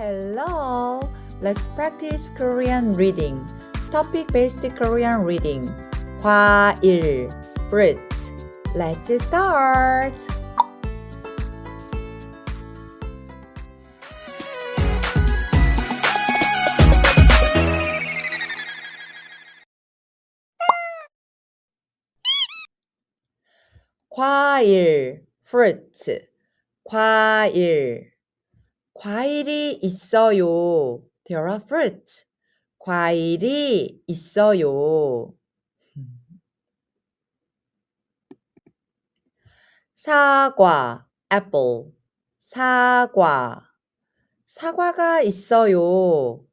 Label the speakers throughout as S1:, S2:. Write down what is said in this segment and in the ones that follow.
S1: Hello! Let's practice Korean reading. Topic based Korean reading. 과일, fruit. Let's start! 과일, fruit. 과일. 과일이 있어요. There are fruits. 과일이 있어요. 사과, apple. 사과. 사과가 있어요.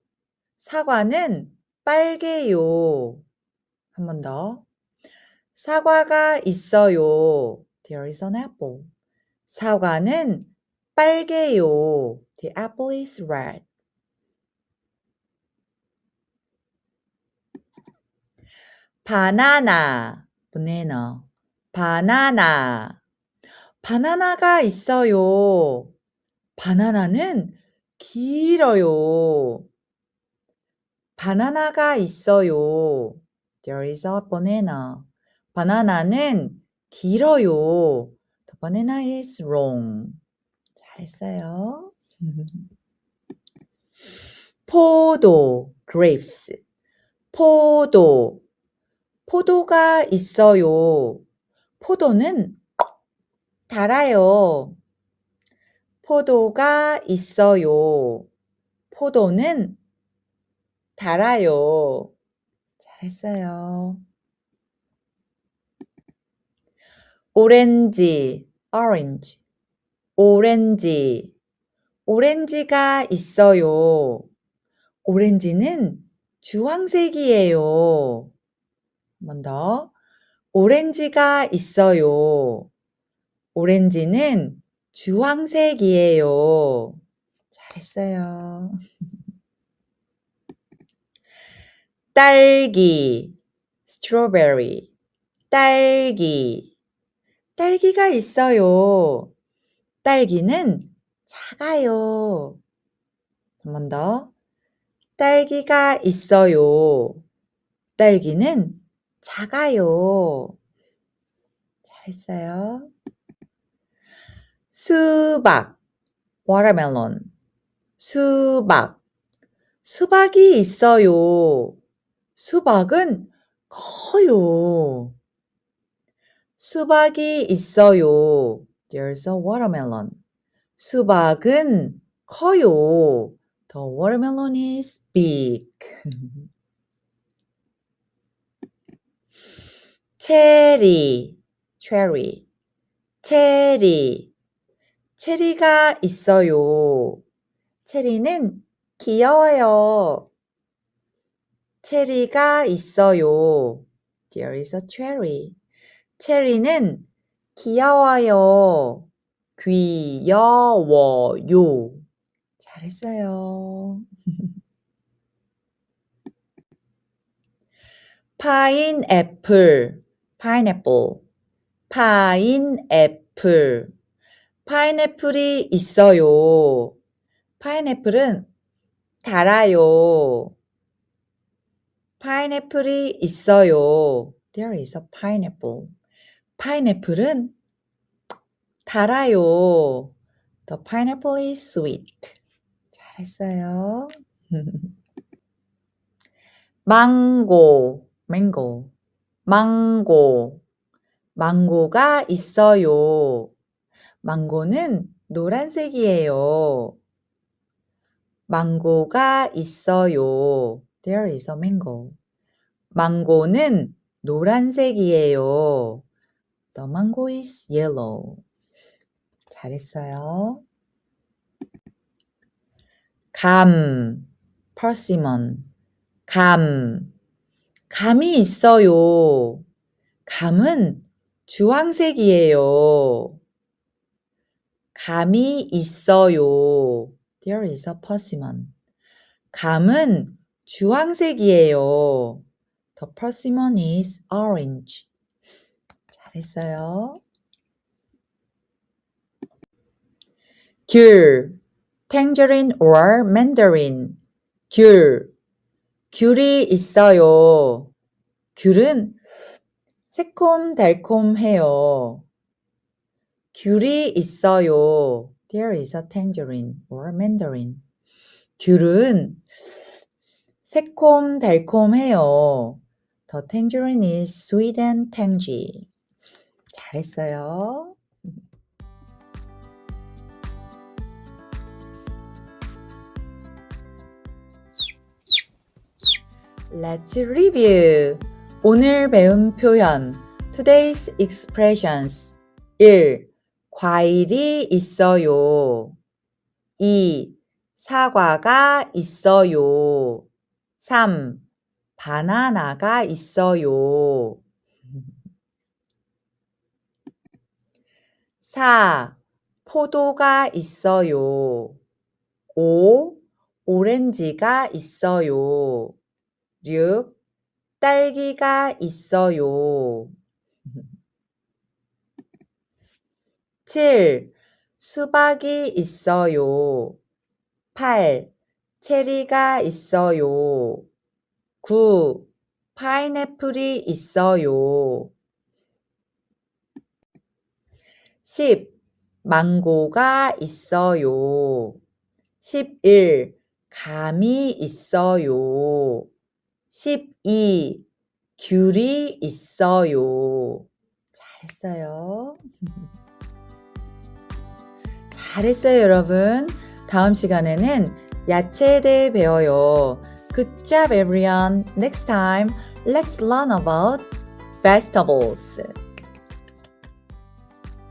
S1: 사과는 빨개요. 한 번 더. 사과가 있어요. There is an apple. 사과는 빨개요. The apple is red. 바나나, banana, 바나나. 바나나가 있어요. 바나나는 길어요. 바나나가 있어요. There is a banana. 바나나는 길어요. The banana is long. 잘했어요. 포도, grapes. 포도. 포도가 있어요. 포도는 달아요. 포도가 있어요. 포도는 달아요. 잘했어요. 오렌지, orange. 오렌지. 오렌지가 있어요. 오렌지는 주황색이에요. 한번 더. 오렌지가 있어요. 오렌지는 주황색이에요. 잘했어요. 딸기, strawberry. 딸기. 딸기가 있어요. 딸기는 작아요. 한 번 더. 딸기가 있어요. 딸기는 작아요. 잘했어요. 수박, watermelon. 수박. 수박이 있어요. 수박은 커요. 수박이 있어요. There's a watermelon. 수박은 커요. The watermelon is big. 체리, cherry. 체리. 체리가 있어요. 체리는 귀여워요. 체리가 있어요. There is a cherry. 체리는 귀여워요. 귀여워요. 잘했어요. 파인애플, pineapple. 파인애플. 파인애플이 있어요. 파인애플은 달아요. 파인애플이 있어요. There is a pineapple. 파인애플은 달아요. The pineapple is sweet. 잘했어요. 망고, mango. 망고. 망고가 있어요. 망고는 노란색이에요. 망고가 있어요. There is a mango. 망고는 노란색이에요. The mango is yellow. 잘했어요. 감, persimmon. 감. 감이 있어요. 감은 주황색이에요. 감이 있어요. There is a persimmon. 감은 주황색이에요. The persimmon is orange. 잘했어요. 귤, tangerine or mandarin. 귤. 귤이 있어요. 귤은 새콤달콤해요. 귤이 있어요. There is a tangerine or mandarin. 귤은 새콤달콤해요. The tangerine is sweet and tangy. 잘했어요. Let's review. 오늘 배운 표현. Today's expressions. 1. 과일이 있어요. 2. 사과가 있어요. 3. 바나나가 있어요. 4. 포도가 있어요. 5. 오렌지가 있어요. 6. 딸기가 있어요. 7. 수박이 있어요. 8. 체리가 있어요. 9. 파인애플이 있어요. 10. 망고가 있어요. 11. 감이 있어요. 12. 귤이 있어요. 잘했어요. 잘했어요, 여러분. 다음 시간에는 야채에 대해 배워요. Good job, everyone. Next time, let's learn about vegetables.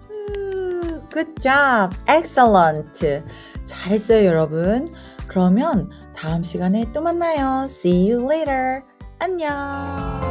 S1: 음, Good job. Excellent. 잘했어요, 여러분. 그러면 다음 시간에 또 만나요. See you later. 안녕.